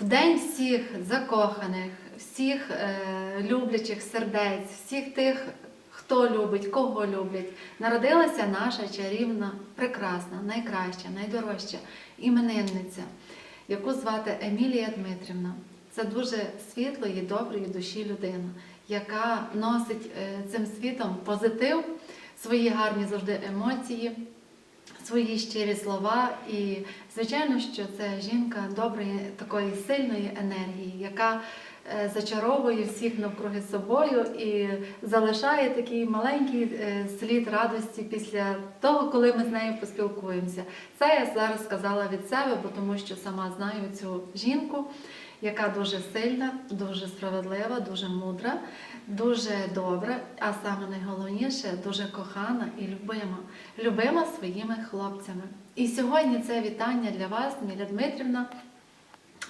день всіх закоханих, всіх е, люблячих сердець, всіх тих, хто любить, кого люблять, народилася наша чарівна, прекрасна, найкраща, найдорожча іменинниця, яку звати Емілія Дмитрівна. Це дуже світлої, доброї душі людина, яка носить е, цим світом позитив, свої гарні завжди емоції, свої щирі слова. І, звичайно, що це жінка доброї, такої сильної енергії, яка е, зачаровує всіх навкруги собою і залишає такий маленький е, слід радості після того, коли ми з нею поспілкуємося. Це я зараз сказала від себе, бо тому що сама знаю цю жінку, яка дуже сильна, дуже справедлива, дуже мудра, дуже добра, а саме найголовніше дуже кохана і любима, любима своїми хлопцями. І сьогодні це вітання для вас, Міля Дмитрівна,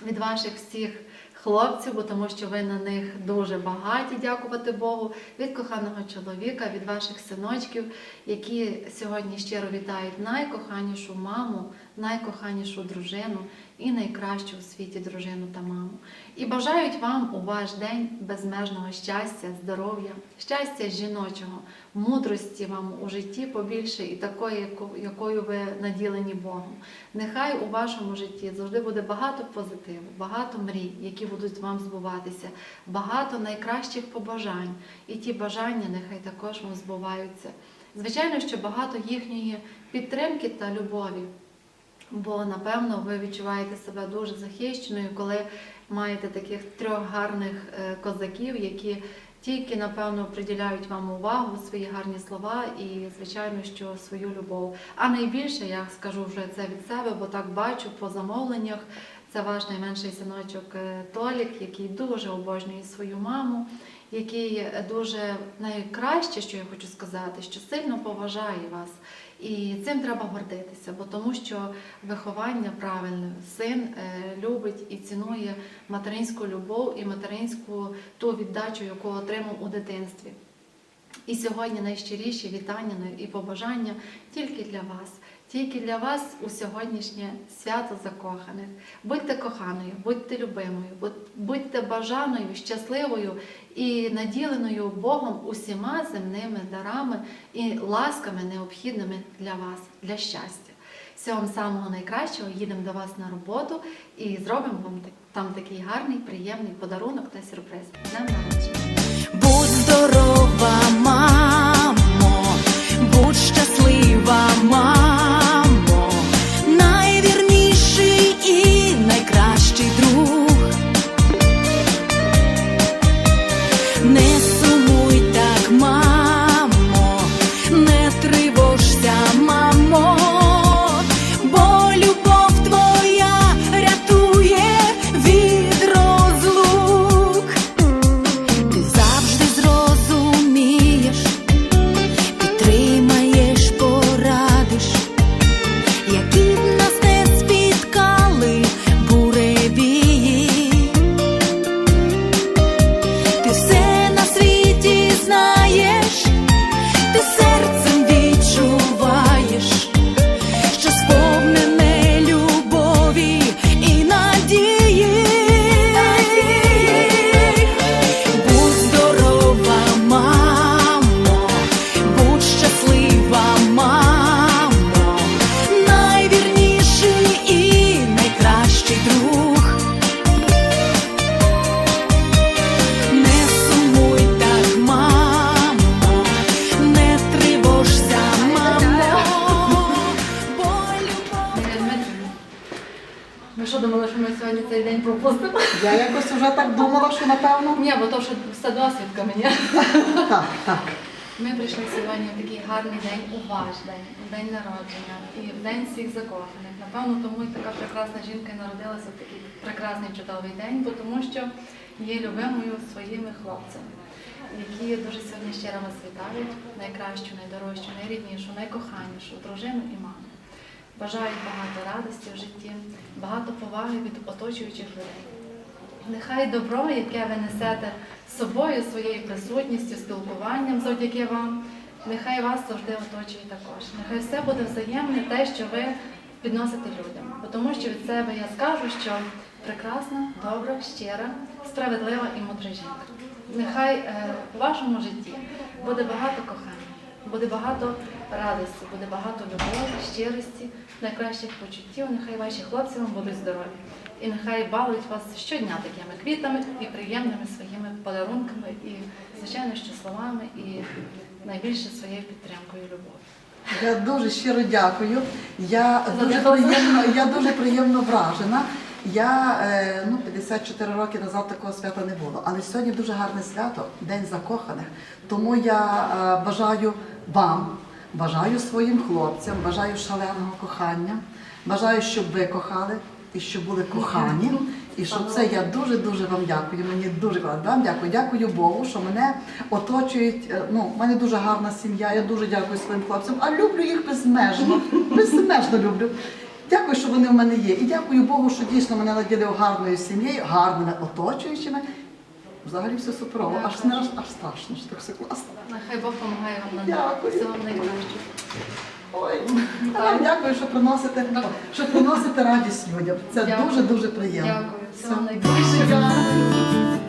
від ваших всіх хлопців, бо тому що ви на них дуже багаті, дякувати Богу, від коханого чоловіка, від ваших синочків, які сьогодні щиро вітають найкоханішу маму, найкоханішу дружину і найкращу у світі дружину та маму. І бажають вам у ваш день безмежного щастя, здоров'я, щастя жіночого, мудрості вам у житті побільше і такої, якою ви наділені Богом. Нехай у вашому житті завжди буде багато позитиву, багато мрій, які будуть вам збуватися, багато найкращих побажань. І ті бажання нехай також вам збуваються. Звичайно, що багато їхньої підтримки та любові. Бо напевно ви відчуваєте себе дуже захищеною, коли маєте таких трьох гарних е, козаків, які тільки напевно приділяють вам увагу, свої гарні слова і, звичайно, що свою любов. А найбільше я скажу вже це від себе, бо так бачу по замовленнях. Це ваш найменший синочок е, Толік, який дуже обожнює свою маму, який дуже найкраще, що я хочу сказати, що сильно поважає вас. І цим треба гордитися, бо тому що виховання правильне, син е, любить і цінує материнську любов і материнську ту віддачу, яку отримав у дитинстві. І сьогодні найщиріші вітання і побажання тільки для вас, тільки для вас у сьогоднішнє свято закоханих. Будьте коханою, будьте любимою, будьте бажаною, щасливою і наділеною Богом усіма земними дарами і ласками необхідними для вас, для щастя. Всього самого найкращого, їдемо до вас на роботу і зробимо вам там такий гарний, приємний подарунок та сюрприз. Днем народження! Будь здорова, мамо, день? Я якось вже так думала, що напевно. Ні, бо то що все досвідка мені. Так, так. Ми прийшли сьогодні в такий гарний день у ваш день, у день народження і в день всіх закоханих. Напевно, тому і така прекрасна жінка народилася в такий прекрасний чудовий день, бо тому що є любимою своїми хлопцями, які дуже сьогодні щиро вас вітають, найкращу, найдорожчу, найріднішу, найкоханішу дружину і маму. Бажають багато радості в житті, багато поваги від оточуючих людей. Нехай добро, яке ви несете з собою, своєю присутністю, спілкуванням завдяки вам, нехай вас завжди оточує також. Нехай все буде взаємне те, що ви підносите людям. Бо Тому що від себе я скажу, що прекрасна, добра, щира, справедлива і мудра жінка. Нехай е, у вашому житті буде багато кохання, буде багато радості, буде багато любові, щирості, найкращих почуттів. Нехай ваші хлопці вам будуть здорові. І нехай балують вас щодня такими квітами і приємними своїми подарунками, і, звичайно, що словами, і найбільше своєю підтримкою любові. Я дуже щиро дякую. Я дуже приємно, я дуже приємно вражена. Я е, ну, 54 роки назад такого свята не було. Але сьогодні дуже гарне свято, День закоханих. Тому я е, бажаю вам, бажаю своїм хлопцям, бажаю шаленого кохання, бажаю, щоб ви кохали і щоб були кохані. І що це я дуже дуже вам дякую. Мені дуже вам дякую. Дякую Богу, що мене оточують. е, Ну, в мене дуже гарна сім'я. Я дуже дякую своїм хлопцям, а люблю їх безмежно. Безмежно люблю. Дякую, що вони в мене є. І дякую Богу, що дійсно мене наділив гарною сім'єю, гарними оточуючими. Взагалі все суперово, аж не аж, аж страшно, що так все класно. Нехай Бог допомагає вам. Дякую. Всього вам найкращого. Ой, а дякую, що приносите, що приносите радість людям. Це дуже дуже приємно. Дякую. Все. Дуже дякую.